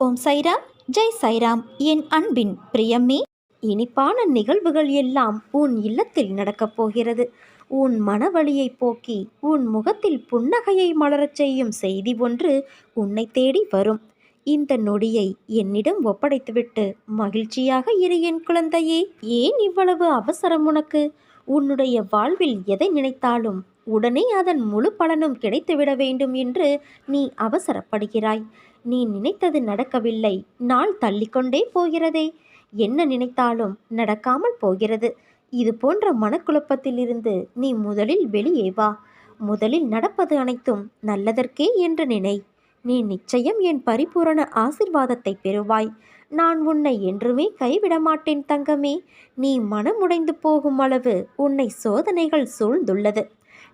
ஓம் சைராம் ஜெய் சைராம். என் அன்பின் பிரியமே இனிப்பான நிகழ்வுகள் எல்லாம் உன் இல்லத்தில் நடக்கப் போகிறது. உன் மனவழியை போக்கி உன் முகத்தில் புன்னகையை மலரச் செய்யும் செய்தி ஒன்று உன்னை தேடி வரும். இந்த நொடியை என்னிடம் ஒப்படைத்துவிட்டு மகிழ்ச்சியாக இரு என் குழந்தையே. ஏன் இவ்வளவு அவசரம் உனக்கு? உன்னுடைய வாழ்வில் எதை நினைத்தாலும் உடனே அதன் முழு பலனும் கிடைத்துவிட வேண்டும் என்று நீ அவசரப்படுகிறாய். நீ நினைத்தது நடக்கவில்லை. நாள் தள்ளிக்கொண்டே போகிறதே. என்ன நினைத்தாலும் நடக்காமல் போகிறது. இது போன்ற மனக்குழப்பத்திலிருந்து நீ முதலில் வெளியே வா. முதலில் நடப்பது அனைத்தும் நல்லதற்கே என்று நினை. நீ நிச்சயம் என் பரிபூரண ஆசிர்வாதத்தை பெறுவாய். நான் உன்னை என்றுமே கைவிட மாட்டேன் தங்கமே. நீ மனமுடைந்து போகும் அளவு உன்னை சோதனைகள் சூழ்ந்துள்ளது.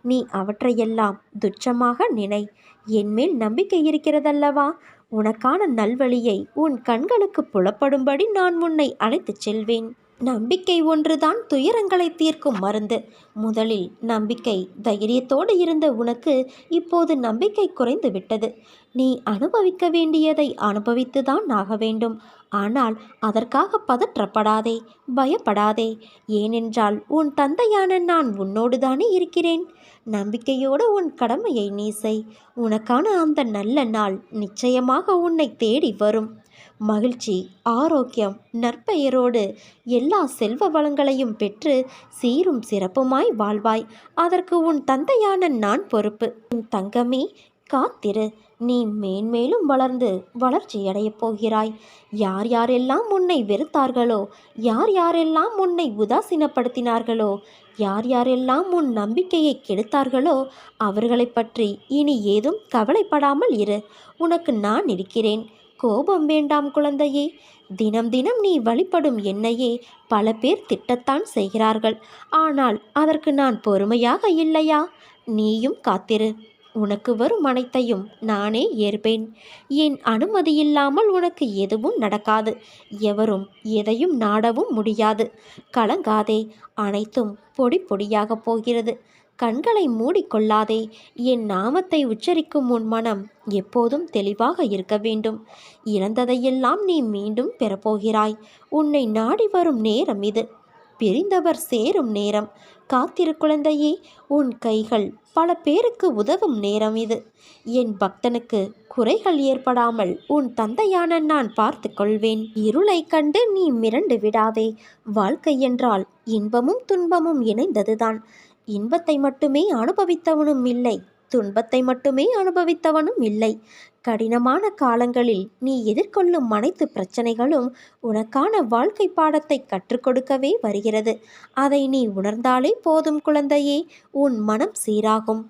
நீ அவற்றையெல்லாம் துச்சமாக நினை. என்மேல் நம்பிக்கை இருக்கிறதல்லவா? உனக்கான நல்வழியை உன் கண்களுக்கு புலப்படும்படி நான் உன்னை அழைத்துச் செல்வேன். நம்பிக்கை ஒன்றுதான் துயரங்களை தீர்க்கும் மருந்து. முதலில் நம்பிக்கை தைரியத்தோடு இருந்த உனக்கு இப்போது நம்பிக்கை குறைந்து விட்டது. நீ அனுபவிக்க வேண்டியதை அனுபவித்துதான் ஆக வேண்டும். ஆனால் அதற்காக பதற்றப்படாதே பயப்படாதே. ஏனென்றால் உன் தந்தையான நான் உன்னோடு தானே இருக்கிறேன். நம்பிக்கையோடு உன் கடமையை நீ செய். உனக்கான அந்த நல்ல நாள் நிச்சயமாக உன்னை தேடி வரும். மகிழ்ச்சி ஆரோக்கியம் நற்பெயரோடு எல்லா செல்வ வளங்களையும் பெற்று சீரும் சிறப்புமாய் வாழ்வாய். அதற்கு உன் தந்தையான நான் பொறுப்பு. உன் தங்கமே காத்திரு. நீ மேன்மேலும் வளர்ந்து வளர்ச்சியடையப் போகிறாய். யார் யாரெல்லாம் உன்னை வெறுத்தார்களோ யார் யாரெல்லாம் உன்னை உதாசீனப்படுத்தினார்களோ யார் யாரெல்லாம் உன் நம்பிக்கையை கெடுத்தார்களோ அவர்களை பற்றி இனி ஏதும் கவலைப்படாமல் இரு. உனக்கு நான் இருக்கிறேன். கோபம் வேண்டாம் குழந்தையே. தினம் தினம் நீ வழிபடும் என்னையே பல பேர் திட்டத்தான் செய்கிறார்கள். ஆனால் அதற்கு நான் பொறுமையாக இல்லையா? நீயும் காத்திரு. உனக்கு வரும் அனைத்தையும் நானே ஏற்பேன். என் அனுமதியில்லாமல் உனக்கு எதுவும் நடக்காது. எவரும் எதையும் நாடவும் முடியாது. கலங்காதே. அனைத்தும் பொடி பொடியாகப் போகிறது. கண்களை மூடிக்கொள்ளாதே. என் நாமத்தை உச்சரிக்கும் உன் மனம் எப்போதும் தெளிவாக இருக்க வேண்டும். இழந்ததையெல்லாம் நீ மீண்டும் பெறப்போகிறாய். உன்னை நாடி வரும் நேரம் இது. பிரிந்தவர் சேரும் நேரம். காத்திரு குழந்தையே உன் கைகள் பல பேருக்கு உதவும் நேரம் இது. என் பக்தனுக்கு குறைகள் ஏற்படாமல் உன் தந்தையான நான் பார்த்து கொள்வேன். இருளை கண்டு நீ மிரண்டு விடாதே. வாழ்க்கை என்றால் இன்பமும் துன்பமும் இணைந்ததுதான். இன்பத்தை மட்டுமே அனுபவித்தவனும் இல்லை துன்பத்தை மட்டுமே அனுபவித்தவனும் இல்லை. கடினமான காலங்களில் நீ எதிர்கொள்ளும் அனைத்து பிரச்சனைகளும் உனக்கான வாழ்க்கை பாடத்தை கற்றுக் கொடுக்கவே வருகிறது. அதை நீ உணர்ந்தாலே போதும் குழந்தையே. உன் மனம் சீராகும்.